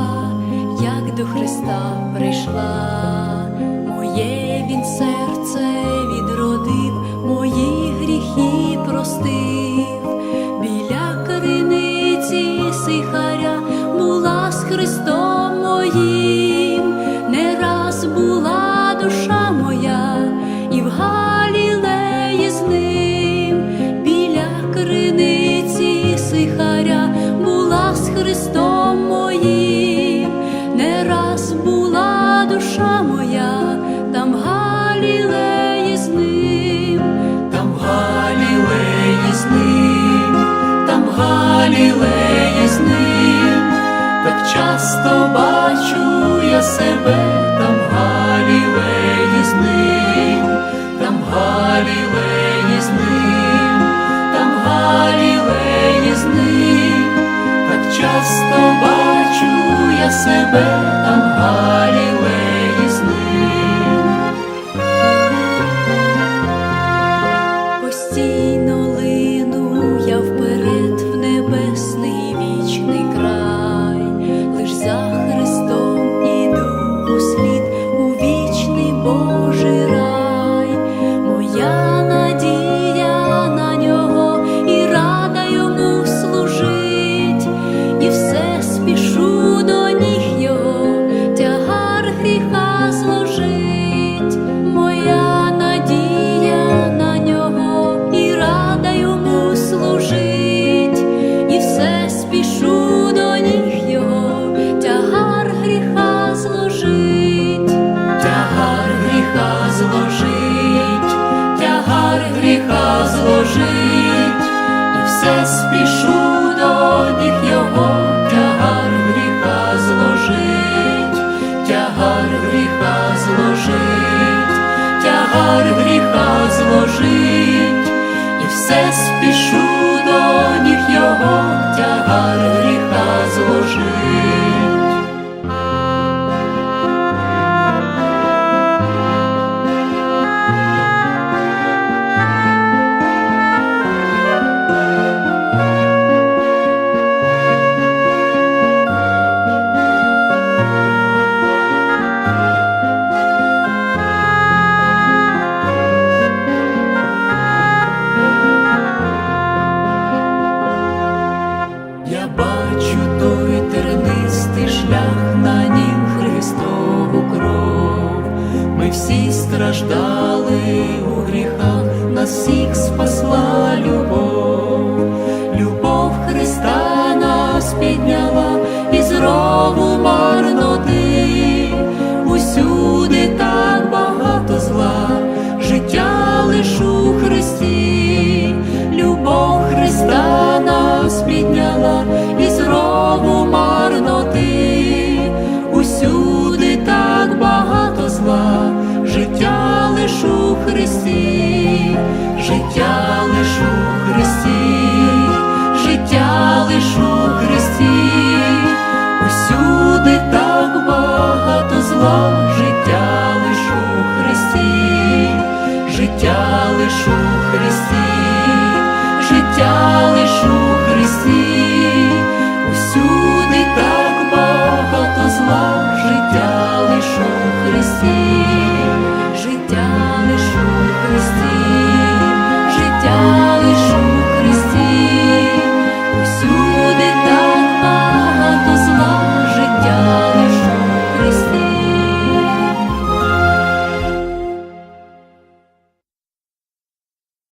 знала, як до Христа прийшла, моє він серце відродив. моя, там Галілеї з ним, там Галілеї з ним, там Галілеї з ним, так часто бачу я себе. спішу до них його. життя лиш у Христі, життя лиш у Христі, усюди так багато зла, життя лиш у Христі, життя лиш у Христі, життя лиш у Христі, усюди так багато зла, життя лиш у Христі.